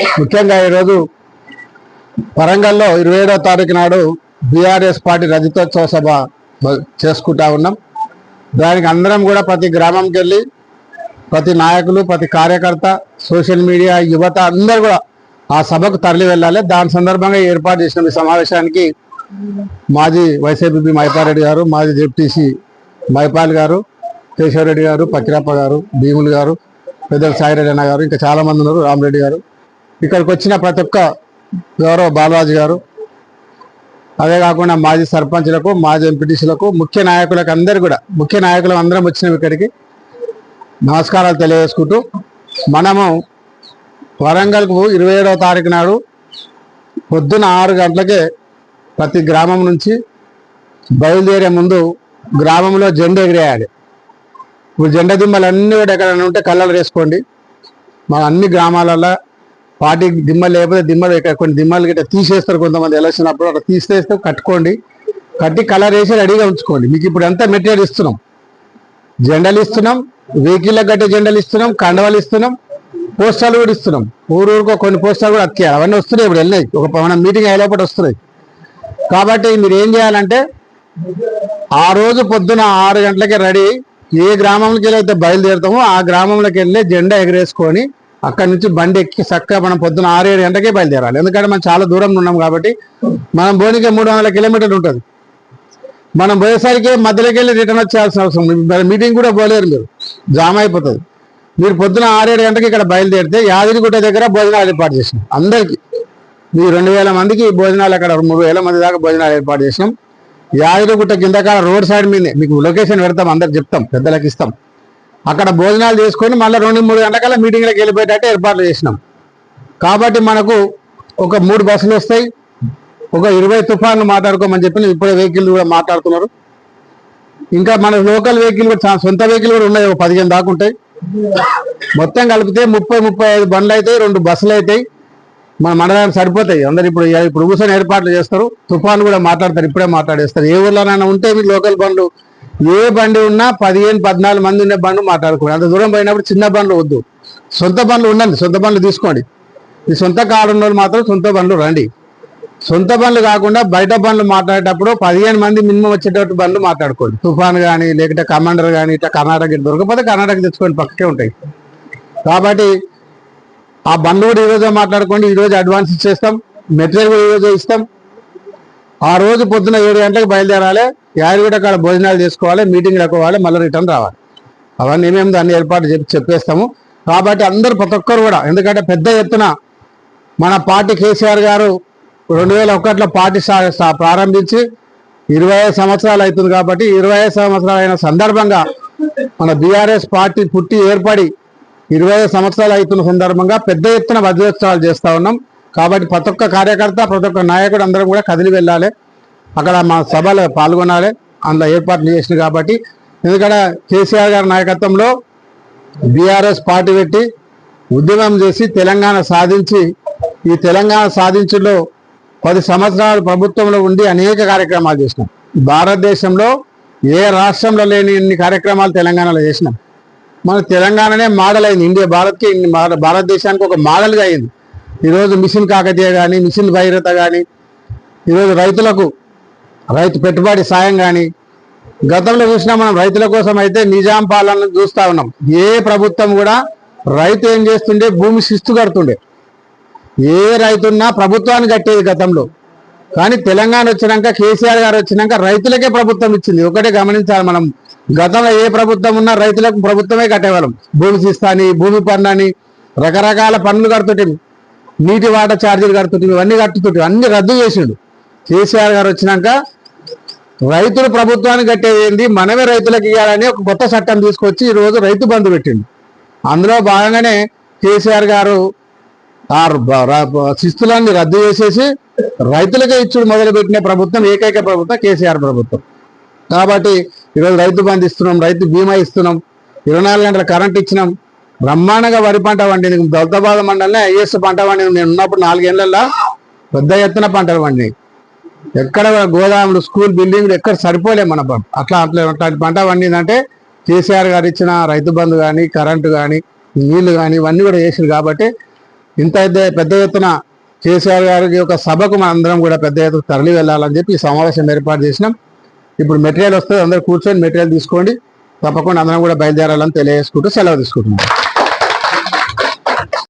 ముఖ్యంగా ఈరోజు వరంగల్లో ఇరవై ఏడవ తారీఖు నాడు బీఆర్ఎస్ పార్టీ రజతోత్సవ సభ చేసుకుంటా ఉన్నాం. దానికి అందరం కూడా ప్రతి గ్రామంకి వెళ్ళి ప్రతి నాయకులు ప్రతి కార్యకర్త సోషల్ మీడియా యువత అందరు కూడా ఆ సభకు తరలి వెళ్ళాలి. దాని సందర్భంగా ఏర్పాటు చేసిన ఈ సమావేశానికి మాజీ వైసీపీ మైపారెడ్డి గారు మాజీ జెడ్టీసీ మైపాల్ గారు కేశవరెడ్డి గారు పక్కిరప్ప గారు భీములు గారు పెద్దల సాయిరెడ్డి అన్న గారు ఇంకా చాలా మంది ఉన్నారు రామరెడ్డి గారు. ఇక్కడికి వచ్చిన ప్రతి ఒక్క గౌరవ బాలరాజు గారు అదే కాకుండా మాజీ సర్పంచ్లకు మాజీ ఎంపీటీసీలకు ముఖ్య నాయకులకు అందరు కూడా ముఖ్య నాయకులు అందరం వచ్చినాం ఇక్కడికి. నమస్కారాలు తెలియజేసుకుంటూ మనము వరంగల్కు ఇరవై ఏడవ తారీఖు నాడు పొద్దున ఆరు గంటలకే ప్రతి గ్రామం నుంచి బయలుదేరే ముందు గ్రామంలో జెండా ఎగిరేయాలి. ఇప్పుడు జెండా దిమ్మలు అన్ని కూడా ఎక్కడైనా ఉంటే కళ్ళలు వేసుకోండి. మన అన్ని గ్రామాలలో పార్టీకి దిమ్మలు లేకపోతే దిమ్మలు కొన్ని దిమ్మలు గిట్ట తీసేస్తారు కొంతమంది ఎలక్షన్ అప్పుడు అట్లా తీసేస్తే కట్టుకోండి. కట్టి కలర్ వేసి రెడీగా ఉంచుకోండి. మీకు ఇప్పుడు అంతా మెటీరియల్ ఇస్తున్నాం? జెండాలు ఇస్తున్నాం వెహికల్ గట్టే జెండాలు ఇస్తున్నాం కండవాలు ఇస్తున్నాం పోస్టాలు కూడా ఇస్తున్నాం. ఊరు ఊరుకో కొన్ని పోస్టాలు కూడా అతికేయాలి. అవన్నీ వస్తున్నాయి ఇప్పుడు వెళ్ళినాయి. ఒక మనం మీటింగ్ అయ్యేలోపటి వస్తున్నాయి. కాబట్టి మీరు ఏం చేయాలంటే ఆ రోజు పొద్దున ఆరు గంటలకి రెడీ ఏ గ్రామంలోకి వెళ్ళి అయితే బయలుదేరుతామో ఆ గ్రామంలోకి వెళ్ళి జెండా ఎగరేసుకొని అక్కడి నుంచి బండి ఎక్కి చక్కగా మనం పొద్దున ఆరు ఏడు గంటకే బయలుదేరాలి. ఎందుకంటే మనం చాలా దూరం ఉన్నాం కాబట్టి మనం పోనీకే మూడు వందల కిలోమీటర్లు ఉంటుంది. మనం పోయేసరికి మధ్యలోకి వెళ్ళి రిటర్న్ వచ్చేయాల్సిన అవసరం మీటింగ్ కూడా పోలేరు మీరు. జామ్ అయిపోతుంది. మీరు పొద్దున ఆరేడు గంటకి ఇక్కడ బయలుదేరితే యాదగిరిగుట్ట దగ్గర భోజనాలు ఏర్పాటు చేసినాం. అందరికీ. మీ రెండు వేల మందికి భోజనాలు అక్కడ మూడు వేల మంది దాకా భోజనాలు ఏర్పాటు చేసినాం. యాదగిరిగుట్ట కింద రోడ్ సైడ్ మీదే. మీకు లొకేషన్ పెడతాం అందరికి చెప్తాం. పెద్దలకు ఇస్తాం. అక్కడ భోజనాలు చేసుకొని మళ్ళీ రెండు మూడు గంటల మీటింగ్లకు వెళ్ళిపోయేటట్టు ఏర్పాట్లు చేసినాం. కాబట్టి మనకు ఒక మూడు బస్సులు వస్తాయి. ఒక ఇరవై తుఫాన్లు మాట్లాడుకోమని చెప్పి ఇప్పుడే వెహికల్ కూడా మాట్లాడుతున్నారు. ఇంకా మన లోకల్ వెహికల్ కూడా సొంత వెహికల్ కూడా ఉన్నాయి. ఒక పదిహేను దాకా ఉంటాయి. మొత్తం కలిపితే ముప్పై ముప్పై ఐదు బండ్లు అవుతాయి రెండు బస్సులు అవుతాయి మన మండలానికి సరిపోతాయి. అందరు ఇప్పుడు ఇప్పుడు కూర్చొని ఏర్పాట్లు చేస్తారు. తుఫాన్ కూడా మాట్లాడతారు. ఇప్పుడే మాట్లాడేస్తారు. ఏ ఊర్లోనైనా ఉంటే మీ లోకల్ బండ్లు ఏ బండి ఉన్నా పదిహేను పద్నాలుగు మంది ఉండే బండ్లు మాట్లాడుకోండి అంత దూరం పోయినప్పుడు చిన్న బండ్లు వద్దు. సొంత బండ్లు ఉండండి. సొంత బండ్లు తీసుకోండి. ఈ సొంత కారు ఉన్న వాళ్ళు మాత్రం సొంత బండ్లు రండి. సొంత బండ్లు కాకుండా బయట బండ్లు మాట్లాడేటప్పుడు పదిహేను మంది మినిమం వచ్చేటట్టు బండ్లు మాట్లాడుకోండి. తుఫాన్ కానీ లేకుంటే కమాండర్ కానీ ఇట్లా కర్ణాటక దొరకపోతే కర్ణాటక తెచ్చుకోండి పక్కకే ఉంటాయి. కాబట్టి ఆ బండ్లు కూడా ఈరోజే మాట్లాడుకోండి. ఈరోజు అడ్వాన్స్ ఇచ్చేస్తాం. మెటీరియల్ కూడా ఈరోజే ఇస్తాం. ఆ రోజు పొద్దున ఏడు గంటలకు బయలుదేరాలి. యాదగిరి అక్కడ భోజనాలు చేసుకోవాలి మీటింగ్ ఎక్కువాలి మళ్ళీ రిటర్న్ రావాలి. అవన్నీ మేము దాన్ని ఏర్పాటు చెప్పి చెప్పేస్తాము. కాబట్టి అందరూ ప్రతి ఒక్కరు కూడా ఎందుకంటే పెద్ద ఎత్తున మన పార్టీ కేసీఆర్ గారు రెండు వేల ఒకటిలో పార్టీ ప్రారంభించి ఇరవై ఐదు సంవత్సరాలు అవుతుంది కాబట్టి ఇరవై ఐదు సంవత్సరాలు అయిన సందర్భంగా మన బీఆర్ఎస్ పార్టీ పుట్టి ఏర్పడి ఇరవై ఐదు సంవత్సరాలు అవుతున్న సందర్భంగా పెద్ద ఎత్తున వజ్రోత్సవాలు చేస్తూ ఉన్నాం. కాబట్టి ప్రతి ఒక్క కార్యకర్త ప్రతి ఒక్క నాయకుడు అందరం కూడా కదిలి వెళ్ళాలి. అక్కడ మా సభలో పాల్గొనాలి. అందులో ఏర్పాట్లు చేసింది కాబట్టి. ఎందుకంటే కేసీఆర్ గారి నాయకత్వంలో బీఆర్ఎస్ పార్టీ పెట్టి ఉద్యమం చేసి తెలంగాణ సాధించి ఈ తెలంగాణ సాధించడంలో పది సంవత్సరాలు ప్రభుత్వంలో ఉండి అనేక కార్యక్రమాలు చేసినాం. భారతదేశంలో ఏ రాష్ట్రంలో లేని ఇన్ని కార్యక్రమాలు తెలంగాణలో చేసినాం. మన తెలంగాణనే మోడల్ అయింది. ఇండియా భారత్కి భారతదేశానికి ఒక మోడల్గా అయింది. ఈరోజు మిషన్ కాకతీయ కానీ మిషన్ భైరత కానీ ఈరోజు రైతులకు రైతు పెట్టుబడి సాయం కానీ గతంలో చూసినా మనం రైతుల కోసం అయితే నిజాం పాలన చూస్తా ఉన్నాం. ఏ ప్రభుత్వం కూడా రైతు ఏం చేస్తుండే? భూమి శిస్తు కడుతుండే. ఏ రైతున్నా ప్రభుత్వాన్ని కట్టేది గతంలో. కానీ తెలంగాణ వచ్చినాక కేసీఆర్ గారు వచ్చినాక రైతులకే ప్రభుత్వం ఇచ్చింది. ఒకటే గమనించాలి మనం. గతంలో ఏ ప్రభుత్వం ఉన్నా రైతులకు ప్రభుత్వమే కట్టేవాళ్ళం. భూమి శిస్తాని భూమి పన్ను అని రకరకాల పన్నులు కడుతుంటే నీటి వాటర్ ఛార్జీలు కడుతుంటే ఇవన్నీ కట్టుతుంటే అన్ని రద్దు చేసిండు. కేసీఆర్ గారు వచ్చినాక రైతులు ప్రభుత్వాన్ని కట్టేది ఏంది? మనమే రైతులకు ఇవ్వాలని ఒక కొత్త చట్టం తీసుకొచ్చి ఈ రోజు రైతు బంధు పెట్టింది అందులో భాగంగానే కేసీఆర్ గారు ఆ ర- శిస్తులన్నీ రద్దు చేసేసి రైతులకే ఇచ్చుడు మొదలుపెట్టిన ప్రభుత్వం ఏకైక ప్రభుత్వం కేసీఆర్ ప్రభుత్వం. కాబట్టి ఈరోజు రైతు బంధు ఇస్తున్నాం రైతు బీమా ఇస్తున్నాం ఇరవై నాలుగు గంటల కరెంట్ ఇచ్చినాం. బ్రహ్మాండంగా వరి పంట పండింది. దౌలతాబాద్ మండలనే ఐఎస్ పంట పండింది. నేను ఉన్నప్పుడు నాలుగేళ్ళలో పెద్ద ఎత్తున పంటలు పండినాయి. ఎక్కడ గోదాములు స్కూల్ బిల్డింగ్లు ఎక్కడ సరిపోలే మన అట్లా అట్లా అట్లాంటి పంట పండిందంటే కేసీఆర్ గారు ఇచ్చిన రైతు బంధు కానీ కరెంటు కానీ నీళ్ళు కానీ ఇవన్నీ కూడా చేసింది కాబట్టి ఇంత పెద్ద- పెద్ద ఎత్తున కేసీఆర్ గారికి ఒక సభకు మనందరం కూడా పెద్ద ఎత్తున తరలి వెళ్ళాలని చెప్పి ఈ సమావేశం ఏర్పాటు చేసినాం. ఇప్పుడు మెటీరియల్ వస్తుంది అందరు కూర్చొని మెటీరియల్ తీసుకోండి. తప్పకుండా అందరం కూడా బయలుదేరాలని తెలియజేసుకుంటూ సెలవు తీసుకుంటున్నాం.